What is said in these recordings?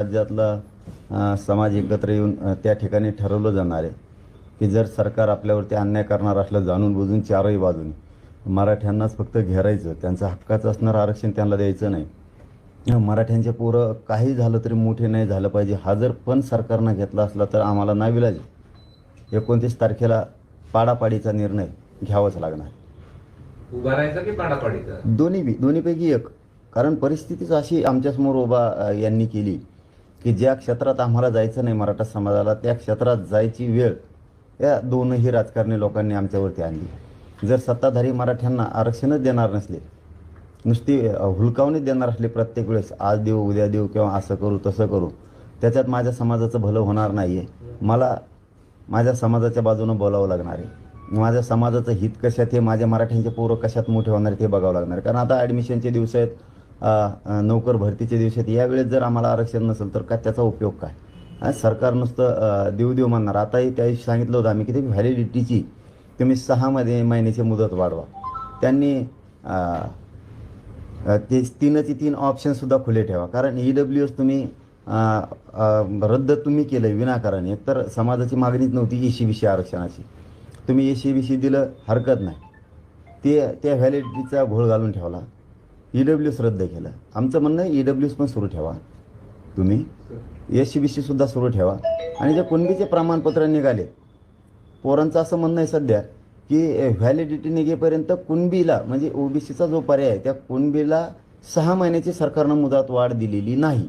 राज्यातला समाज एकत्र येऊन त्या ठिकाणी ठरवलं जाणार आहे की जर सरकार आपल्यावरती अन्याय करणार असलं जाणून बुजून चारही बाजूने. मराठ्यांनाच फक्त घेरायचं त्यांचं हक्काचं असणारं आरक्षण त्यांना द्यायचं नाही. मराठ्यांचे पोरं काही झालं तरी मोठे नाही झालं पाहिजे. हा जर पण सरकारनं घेतला असला तर आम्हाला नाविलाज. एकोणतीस तारखेला पाडापाडीचा निर्णय घ्यावाच लागणार. की पाडापाडीचा? दोन्ही दोन्हीपैकी एक. कारण परिस्थितीच अशी आमच्यासमोर उभा अ, यांनी केली. की ज्या क्षेत्रात आम्हाला जायचं नाही मराठा समाजाला त्या क्षेत्रात जायची वेळ या दोनही राजकारणी लोकांनी आमच्यावरती आणली. जर सत्ताधारी मराठ्यांना आरक्षणच देणार नसले नुसती अ, हुलकावणीच देणार असली प्रत्येक वेळेस आज देऊ उद्या देऊ किंवा असं करू तसं करू त्याच्यात माझ्या समाजाचं भलं होणार नाही आहे मला माझ्या समाजाच्या बाजूनं बोलावं लागणार आहे. माझ्या समाजाचं हित कशात हे माझ्या मराठ्यांचे पोरं कशात मोठे होणार ते बघावं लागणार कारण आता ॲडमिशनचे दिवस आहेत. नोकर भरतीच्या दिवसात. यावेळेस जर आम्हाला आरक्षण नसेल तर काय त्याचा उपयोग काय? सरकार नुसतं देऊ देऊ म्हणणार. आताही त्या दिवशी सांगितलं होतं आम्ही की ते व्हॅलिडिटीची तुम्ही सहामध्ये महिन्याची मुदत वाढवा. त्यांनी ते तीनचे तीन ऑप्शनसुद्धा खुले ठेवा. कारण ई डब्ल्यू एस तुम्ही रद्द तुम्ही केलं विनाकारण. एकतर समाजाची मागणीच नव्हती ए सी बी सी आरक्षणाची. तुम्ही ए सी बी सी दिलं हरकत नाही. ते त्या व्हॅलिडिटीचा घोळ घालून ठेवला. ई डब्ल्यू एस रद्द केलं. आमचं म्हणणं आहे ई डब्ल्यू एस पण सुरू ठेवा. तुम्ही? एस सी बी सीसुद्धा सुरू ठेवा. आणि जे कुणबीचे प्रमाणपत्र निघाले पोरांचं असं म्हणणं आहे सध्या की व्हॅलिडिटी निघेपर्यंत कुणबीला म्हणजे ओबीसीचा जो पर्याय आहे त्या कुणबीला सहा महिन्याची सरकारनं मुदत वाढ दिलेली नाही.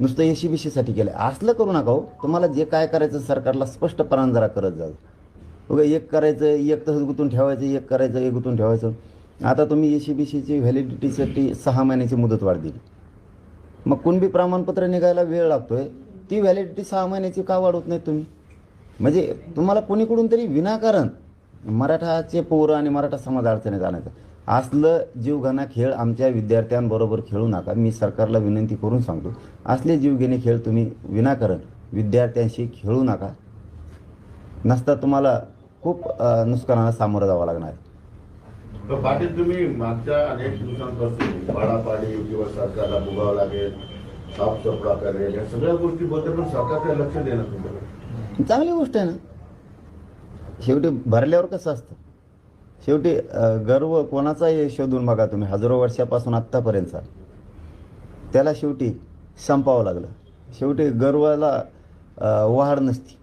नुसतं एस सी बी सीसाठी केलं असलं करू नका हो. तुम्हाला जे काय करायचं सरकारला स्पष्टपणान जरा करत जा. बघा एक करायचं एक तसंच गुंतून ठेवायचं एक करायचं एक गुतून ठेवायचं. आता तुम्ही ए सी बी सीची व्हॅलिडिटीसाठी सहा महिन्याची मुदतवाढ दिली मग कुणबी प्रमाणपत्र निघायला वेळ लागतोय? ती व्हॅलिडिटी सहा महिन्याची का वाढवत नाही तुम्ही? म्हणजे तुम्हाला कोणीकडून तरी विनाकारण मराठाचे पोरं आणि मराठा समाज अडचणीत आणायचं. असलं जीवघणा खेळ आमच्या विद्यार्थ्यांबरोबर खेळू नका. मी सरकारला विनंती करून सांगतो. असले जीवघेणे खेळ तुम्ही विनाकारण विद्यार्थ्यांशी खेळू नका. नसता तुम्हाला खूप नुकसानाला सामोरं जावं लागणार. आहे. पाटील तुम्ही मागच्या अनेक दिवसांपासून पाडापाडी किंवा सरकारला बुगावं लागेल साफसफा करेल या सगळ्या गोष्टीबद्दल पण सरकारकडे लक्ष देणं तुम्हाला चांगली गोष्ट आहे ना. शेवटी भरल्यावर कसं असतं? शेवटी गर्व कोणाचाही शोधून बघा तुम्ही. हजारो वर्षापासून आत्तापर्यंतचा त्याला शेवटी संपावं लागलं. शेवटी गर्वाला वाढ नसती.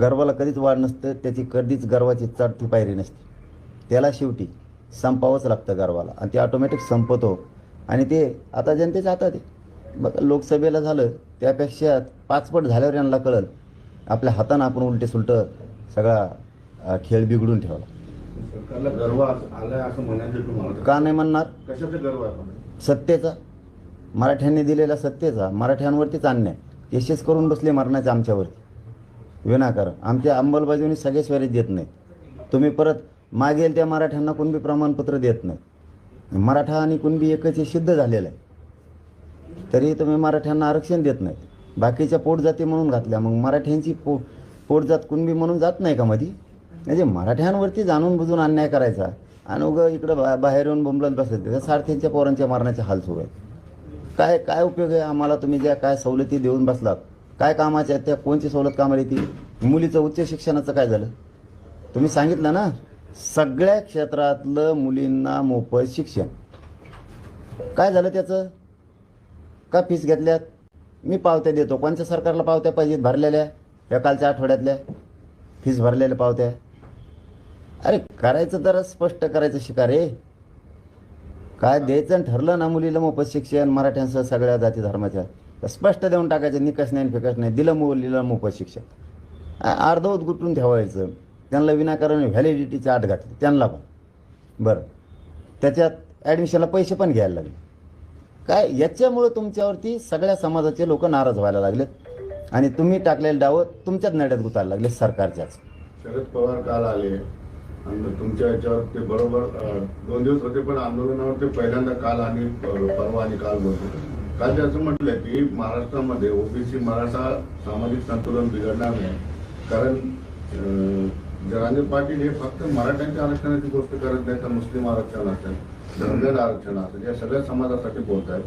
गर्वाला कधीच वाढ नसतं त्याची कधीच गर्वाची चढती पायरी नसते. त्याला शेवटी संपावंच लागतं गर्वाला. आणि ते ऑटोमॅटिक संपतो. आणि ते आता जनतेच्या हातात आहे बघा लोकसभेला झालं त्यापेक्षा पाचपट झाल्यावर यांना कळलं. आपल्या हातानं आपण उलटे सुलट सगळा खेळ बिघडून ठेवला. का नाही म्हणणार? सत्तेचा. मराठ्यांनी दिलेला सत्तेचा मराठ्यांवरतीच अन्याय. यशस्वी करून बसले मरणाचे आमच्यावरती. विनाकारण. आमच्या अंमलबजावणी सगळे स्वरीत देत नाही तुम्ही परत मागेल त्या मराठ्यांना कुणबी प्रमाणपत्र देत नाही. मराठा आणि कुणबी एकच हे सिद्ध झालेलं आहे. तरी तुम्ही मराठ्यांना आरक्षण देत नाही. बाकीच्या पोटजाती म्हणून घातल्या. मग मराठ्यांची पो पोटजात कुणबी म्हणून जात नाही का मधी? म्हणजे मराठ्यांवरती जाणून बुजून अन्याय करायचा. आणि उगं इकडं बा बाहेर येऊन बोंबलत बसायचं. त्या सारथ्यांच्या पोरांच्या मारण्याचे हाल सुरू आहेत. काय काय उपयोग आहे आम्हाला तुम्ही ज्या काय सवलती देऊन बसलात? काय कामाच्या आहेत त्या? कोणची सवलत कामाला येते मुलीचं उच्च शिक्षणाचं काय झालं? तुम्ही सांगितलं ना? सगळ्या क्षेत्रातलं मुलींना मोफत शिक्षण. काय झालं त्याचं? का फीस घेतल्यात? मी पावत्या देतो. कोणत्या सरकारला पावत्या पाहिजेत? भरलेल्या? या कालच्या आठवड्यातल्या? फीस भरलेल्या पावत्या. अरे करायचं तर स्पष्ट करायचं शिका रे काय द्यायचं आणि ठरलं ना मुलीला मोफत शिक्षण मराठ्यांसह सगळ्या जाती धर्माच्या. तर स्पष्ट देऊन टाकायचं निकष नाही फिकस नाही. दिलं मुलीला मोफत शिक्षण. अर्धवत गुटून ठेवायचं. त्यांना विनाकारण व्हॅलिडिटीची आठ घातली. त्यांना पण. बरं. त्याच्यात ॲडमिशनला पैसे पण घ्यायला लागले. काय? याच्यामुळं तुमच्यावरती सगळ्या समाजाचे लोक नाराज व्हायला लागलेत. आणि तुम्ही टाकलेले डावं तुमच्याच नड्यात गुतायला लागले सरकारच्याच. शरद पवार काल आले. आणि तुमच्या याच्यावर ते बरोबर दोन दिवस होते पण आंदोलनावर ते पहिल्यांदा काल आणि परवा आणि काल बोलतो काल ते असं म्हटलं की महाराष्ट्रामध्ये ओबीसी मराठा सामाजिक संतुलन बिघडणार नाही. कारण म्हणजे अं, जरांगे पाटील हे फक्त मराठ्यांच्या आरक्षणाची गोष्ट करत नाही तर मुस्लिम आरक्षण असेल धनगर आरक्षण असेल या सगळ्या समाजासाठी बोलत आहेत.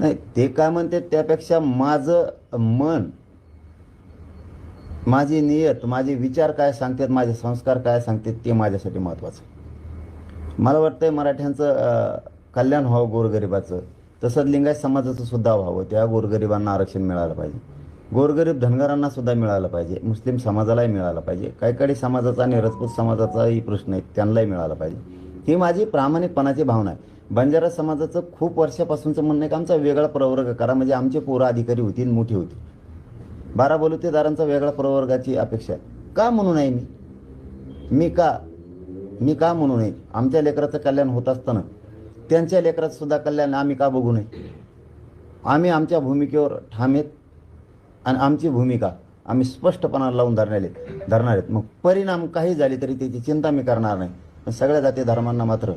नाही ते काय म्हणते त्यापेक्षा माझं मन माझी नियत माझे विचार काय सांगतात माझे संस्कार काय सांगतात ते माझ्यासाठी महत्त्वाचं मला वाटतंय मराठ्यांचं कल्याण व्हावं गोरगरिबाचं. तसंच लिंगायत समाजाचं सुद्धा व्हावं त्या गोरगरिबांना आरक्षण मिळालं पाहिजे. गोरगरीब धनगरांना सुद्धा मिळालं पाहिजे. मुस्लिम समाजालाही मिळालं पाहिजे. काही काही समाजाचा आणि राजपूत समाजाचाही प्रश्न आहे त्यांनाही मिळालं पाहिजे. ही माझी प्रामाणिकपणाची भावना आहे. बंजारा समाजाचं खूप वर्षापासूनचं म्हणणं आहे की आमचा वेगळा प्रवर्ग करा म्हणजे आमचे पोरं अधिकारी होतील मोठी होती बारा बलुतेदारांचा वेगळा प्रवर्गाची अपेक्षा आहे. का म्हणू नये मी? मी का? मी का म्हणू नये? आमच्या लेकराचं कल्याण होत असताना त्यांच्या लेकराचं सुद्धा कल्याण आम्ही का बघू नये? आम्ही आमच्या भूमिकेवर ठाम आहेत. आणि आमची भूमिका आम्ही स्पष्टपणा लावून धरणार आहेत धरणार आहेत. मग परिणाम काही झाले तरी त्याची चिंता मी करणार नाही. पण सगळ्या जाती धर्मांना मात्र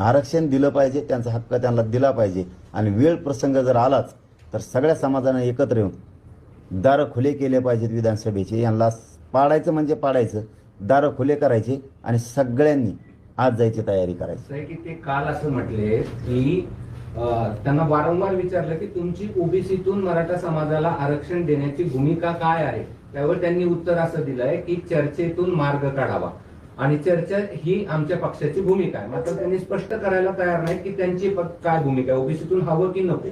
आरक्षण दिलं पाहिजे त्यांचा हक्क त्यांना दिला पाहिजे. आणि वेळ प्रसंग जर आलाच तर सगळ्या समाजानं एकत्र येऊन दारं खुले केले पाहिजेत विधानसभेचे. यांना पाडायचं म्हणजे पाडायचं दारं खुले करायचे आणि सगळ्यांनी आज जायची तयारी करायची. ते काल असं म्हटले की त्यांना वारंवार विचारलं की तुमची ओबीसीतून मराठा समाजाला आरक्षण देण्याची भूमिका काय आहे? त्यावर त्यांनी उत्तर असं दिलंय की चर्चेतून मार्ग काढावा. आणि चर्चा ही आमच्या पक्षाची भूमिका आहे. मात्र त्यांनी स्पष्ट करायला तयार नाही की त्यांची काय भूमिका आहे? ओबीसीतून हवं की नको?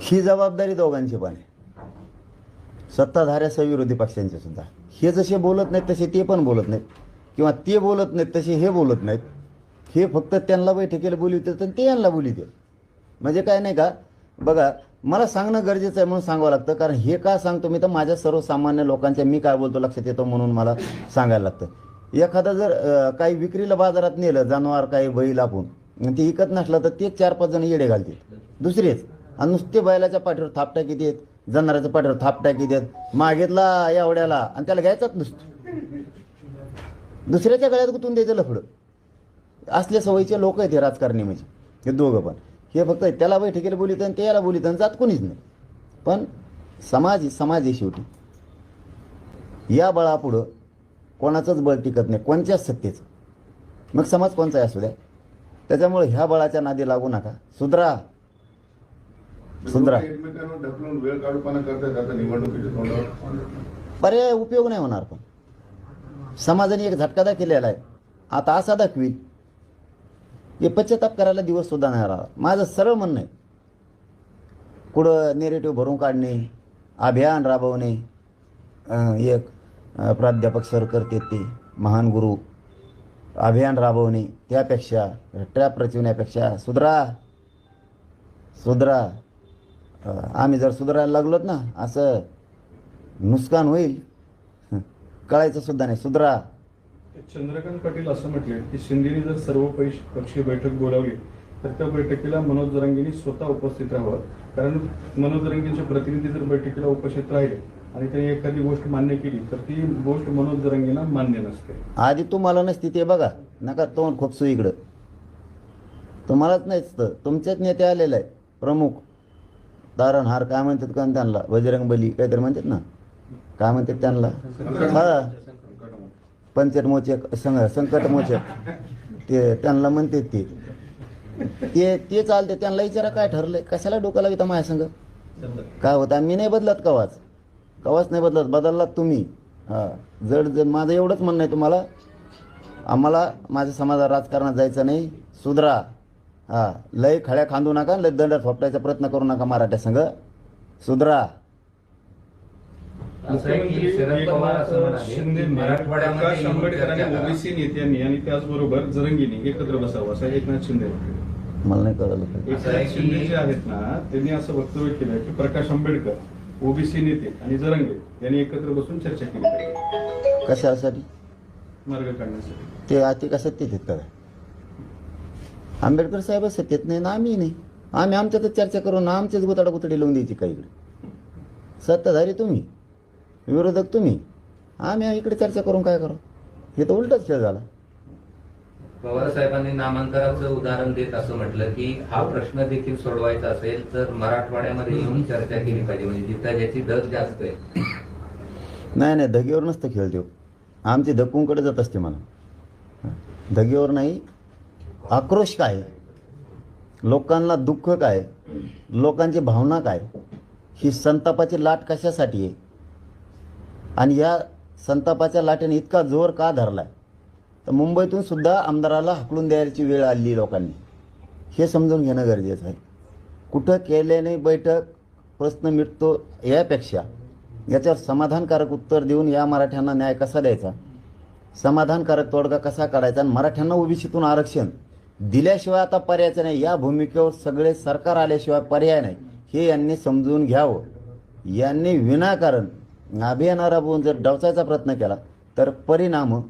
ही जबाबदारी दोघांची पण आहे. सत्ताधाऱ्यासह विरोधी पक्षांची सुद्धा. हे जसे बोलत नाहीत तसे ते पण बोलत नाहीत. किंवा ते बोलत नाहीत तसे हे बोलत नाहीत. हे फक्त त्यांना बैठकीला बोलवतात आणि ते यांना बोलवतात म्हणजे काय नाही का? बघा मला सांगणं गरजेचं आहे म्हणून सांगावं लागतं. कारण हे का सांगतो मी? तर माझ्या सर्वसामान्य लोकांच्या मी काय बोलतो लक्षात येतो म्हणून मला सांगायला लागतं. एखादा जर काही विक्रीला बाजारात नेलं जनावर काही बैल आपण ते विकत नसलं तर ते चार पाच जण येडे घालतील. दुसरेच आणि नुसते बैलाच्या पाठीवर थापटा किती देत जनावराच्या पाठीवर थापटा किती देत मागितला एवढ्याला आणि त्याला घ्यायचाच नुसतं. दुसऱ्याच्या गळ्यात गुतून द्यायचं लफडं. असल्या सवयीचे लोक आहेत हे राजकारणी म्हणजे. हे दोघं पण. हे फक्त त्याला बैठकीला बोलित आणि त्याला बोलित आणि जात कोणीच नाही. पण समाज समाज आहे शेवटी. या बळापुढं कोणाचंच बळ टिकत नाही कोणत्याच सत्तेचं. मग समाज कोणचाही असू द्या. त्याच्यामुळे ह्या बळाच्या नादी लागू नका. सुधरा. तोंडावर पर्याय उपयोग नाही होणार पण. समाजाने एक झटका दाखवलेला आहे. आता असा दाखवी हे पश्चाताप करायला दिवस सुद्धा नाही राहिला माझं सरळ म्हणणं आहे. कुठं नेरेटिव्ह भरून काढणे अभियान राबवणे एक प्राध्यापक सर करते ते महान गुरु. अभियान राबवणे त्यापेक्षा ट्रॅप रचवण्यापेक्षा सुधरा. सुधरा. आम्ही जर सुधारायला लागलोत ना असं नुकसान होईल. कळायचं सुद्धा नाही. सुधरा. चंद्रकांत पाटील असं म्हटले की शिंदेने जर सर्व पक्षीय बैठक बोलावली तर त्या बैठकीला मनोज जरांगेंनी स्वतः उपस्थित राहावं. कारण मनोज जरांगेंचे प्रतिनिधी जर बैठकीला उपस्थित राहिले आणि त्यांनी एखादी गोष्ट मान्य केली तर ती गोष्ट मनोज जरांगेंना मान्य नसते. आधी तुम्हाला नसती ते बघा. नका तोंड खोपसू इकडं. तुम्हालाच नाहीच तर तुमचेच नेते आलेले आहे प्रमुख. तारणहार काय म्हणतात का त्यांना? बजरंग बली काहीतरी म्हणतात ना? काय म्हणतात त्यांना? हा. पंचट मोचक संग संकट मोचक ते त्यांना म्हणते ते. ते ते चालते त्यांना विचारा काय ठरलंय. कशाला डोकं लागतं माझ्या संग काय होतं? मी नाही बदलत कवाच. कवाच नाही बदलत. बदललात तुम्ही. हां. जड जड. माझं एवढंच म्हणणं आहे तुम्हाला. आम्हाला माझ्या समाजात राजकारणात जायचं नाही. सुधरा. हां. लय खळ्या खांदू नका लय दंड फोपटायचा प्रयत्न करू नका मराठ्या संघ. सुधरा. असं म्हणाले शिंदे आणि. ओबीसी नेत्यांनी आणि त्याचबरोबर जरंगींनी एकत्र बसावं असं एकनाथ शिंदे. मला नाही कळलं. काही. एकनाथ शिंदे जे आहेत ना त्यांनी असं वक्तव्य केलं की प्रकाश आंबेडकर ओबीसी नेते आणि जरंगे यांनी एकत्र बसून चर्चा केली. पाहिजे कशासाठी? मार्ग काढण्यासाठी. ते अति का सत्तेत आहेत का? आंबेडकर साहेब सत्तेत नाही ना आम्ही नाही. आम्ही आमच्यातच चर्चा करू ना आमचेच गुताडा गुतडी लावून द्यायची का इकडे? सत्ताधारी तुम्ही. विरोधक तुम्ही. आम्ही इकडे चर्चा करून काय करू? हे तर उलटच खेळ झाला. पवार साहेबांनी नामांतराचं उदाहरण देत असं म्हटलं की हा प्रश्न देखील सोडवायचा असेल तर मराठवाड्यामध्ये येऊन चर्चा केली पाहिजे. म्हणजे जिथं ज्याची दर जास्त आहे. नाही नाही धगेवर नसतं खेळ देऊ. आमची धक्कूंकडे जात असते मला. धगेवर नाही. आक्रोश काय? लोकांना दुःख काय? लोकांची भावना काय? ही संतापाची लाट कशासाठी आहे? आणि या संतापाच्या लाटेने इतका जोर का धरलाय? तर मुंबईतून सुद्धा आमदाराला हकलून द्यायची वेळ आली लोकांनी. हे समजून घेणं गरजेचं आहे. कुठं केल्याने बैठक प्रश्न मिटतो यापेक्षा याच्यावर समाधानकारक उत्तर देऊन या मराठ्यांना न्याय कसा द्यायचा? समाधानकारक तोडगा कसा काढायचा? आणि मराठ्यांना ओबीसीतून आरक्षण दिल्याशिवाय आता पर्यायचं नाही. या भूमिकेवर सगळे सरकार आल्याशिवाय पर्याय नाही. हे यांनी समजून घ्यावं. यांनी विनाकारण अभियान राबवून जर डवचायचा प्रयत्न केला तर परिणाम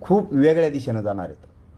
खूप वेगळ्या दिशेनं जाणार आहेत.